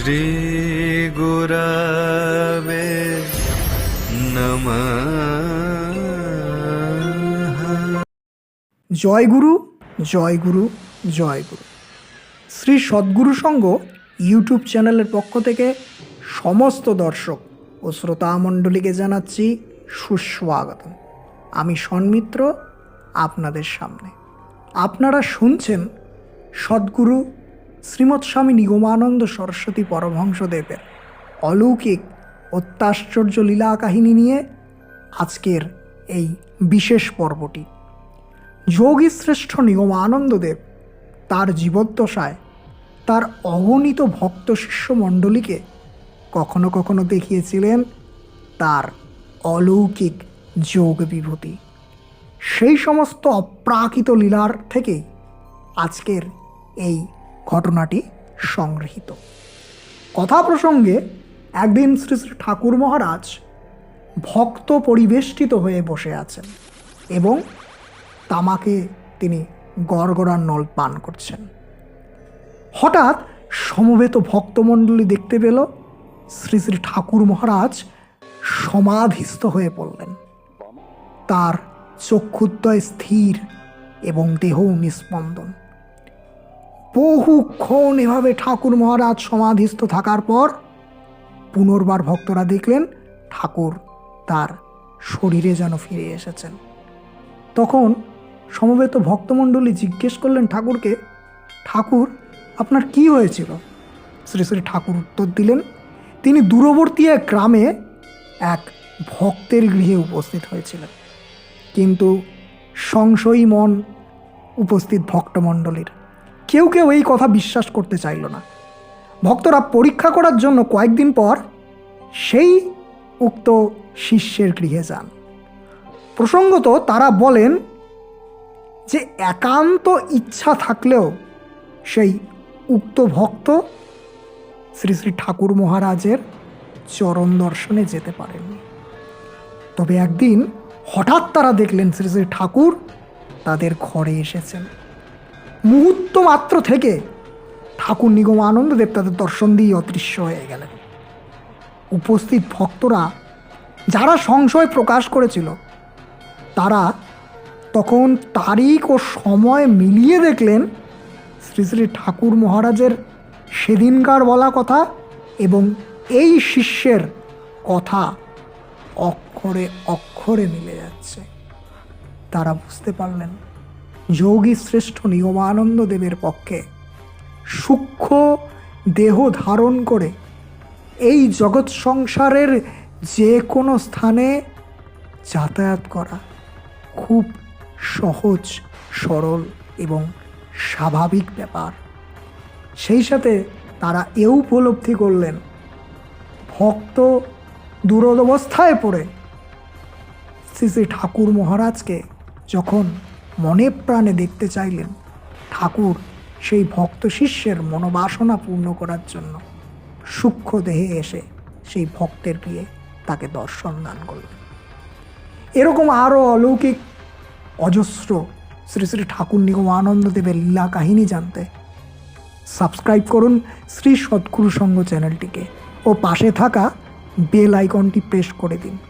श्रीगुरवे नमः জয় গুরু জয় গুরু জয় গুরু শ্রী সদ্গুরু সঙ্গ ইউটিউব চ্যানেলের পক্ষ থেকে সমস্ত দর্শক ও শ্রোতা মণ্ডলীকে জানাচ্ছি সুস্বাগত আমি সন্মিত্র আপনাদের সামনে আপনারা শুনছেন সদ্গুরু শ্রীমৎ স্বামী নিগমানন্দ সরস্বতী পরমহংসদেবের অলৌকিক অত্যাশ্চর্য লীলা কাহিনী নিয়ে আজকের এই বিশেষ পর্বটি। যোগী শ্রেষ্ঠ নিগমানন্দদেব তার জীবদ্দশায় তার অগণিত ভক্ত শিষ্য মণ্ডলীকে কখনো কখনো দেখিয়েছিলেন তার অলৌকিক যোগ বিভূতি সেই সমস্ত অপ্রাকৃত লীলার থেকেই আজকের এই ঘটনাটি সংগৃহীত। কথা প্রসঙ্গে একদিন শ্রী শ্রী ঠাকুর মহারাজ ভক্ত পরিবেষ্টিত হয়ে বসে আছেন এবং তামাকে তিনি গড়গড়ার নল পান করছেন। হঠাৎ সমবেত ভক্তমণ্ডলী দেখতে পেল শ্রী শ্রী ঠাকুর মহারাজ সমাধিস্থ হয়ে পড়লেন। তার চক্ষুদ্বয় স্থির এবং দেহ নিস্পন্দন বহুক্ষণ এভাবে ঠাকুর মহারাজ সমাধিস্থ থাকার পর পুনর্বার ভক্তরা দেখলেন ঠাকুর তার শরীরে যেন ফিরে এসেছেন। তখন সমবেত ভক্তমণ্ডলী জিজ্ঞেস করলেন ঠাকুরকে, ঠাকুর, আপনার কি হয়েছিল? শ্রী শ্রী ঠাকুর উত্তর দিলেন, তিনি দূরবর্তী এক গ্রামে এক ভক্তের গৃহে উপস্থিত হয়েছিলেন। কিন্তু সংশয়ী মন উপস্থিত ভক্তমণ্ডলীর। কেউ কেউ এই কথা বিশ্বাস করতে চাইল না। ভক্তরা পরীক্ষা করার জন্য কয়েকদিন পর সেই উক্ত শিষ্যের গৃহে যান। প্রসঙ্গত তারা বলেন যে একান্ত ইচ্ছা থাকলেও সেই উক্ত ভক্ত শ্রী শ্রী ঠাকুর মহারাজের চরণ দর্শনে যেতে পারেননি। তবে একদিন হঠাৎ তারা দেখলেন শ্রী শ্রী ঠাকুর তাদের ঘরে এসেছেন। মুহূর্ত মাত্র থেকে ঠাকুর নিগম আনন্দদেব তাদের দর্শন দিয়ে অদৃশ্য হয়ে গেলেন। উপস্থিত ভক্তরা যারা সংশয় প্রকাশ করেছিল, তারা তখন তারিখ ও সময় মিলিয়ে দেখলেন শ্রী শ্রী ঠাকুর মহারাজের সেদিনকার বলা কথা এবং এই শিষ্যের কথা অক্ষরে অক্ষরে মিলে যাচ্ছে। তারা বুঝতে পারলেন যোগী শ্রেষ্ঠ নিয়মানন্দ দেবের পক্ষে। সূক্ষ্ম দেহ ধারণ করে এই জগৎ সংসারের যে কোনো স্থানে যাতায়াত করা খুব সহজ, সরল এবং স্বাভাবিক ব্যাপার। সেই সাথে তারা এও উপলব্ধি করলেন, ভক্ত দুরদবস্থায় পড়ে শ্রী শ্রী ঠাকুর মহারাজকে যখন মনে প্রাণে দেখতে চাইলেন ঠাকুর সেই ভক্ত শিষ্যের মনোবাসনা পূর্ণ করার জন্য। সূক্ষ্ম দেহে এসে সেই ভক্তের গিয়ে তাকে দর্শন দান করলেন। এরকম আরও অলৌকিক, অজস্র শ্রী শ্রী ঠাকুর নিগম আনন্দদেবের লীলা কাহিনী জানতে সাবস্ক্রাইব করুন শ্রী সদ্গুরু সঙ্গ চ্যানেলটিকে ও পাশে থাকা বেল আইকনটি প্রেস করে দিন।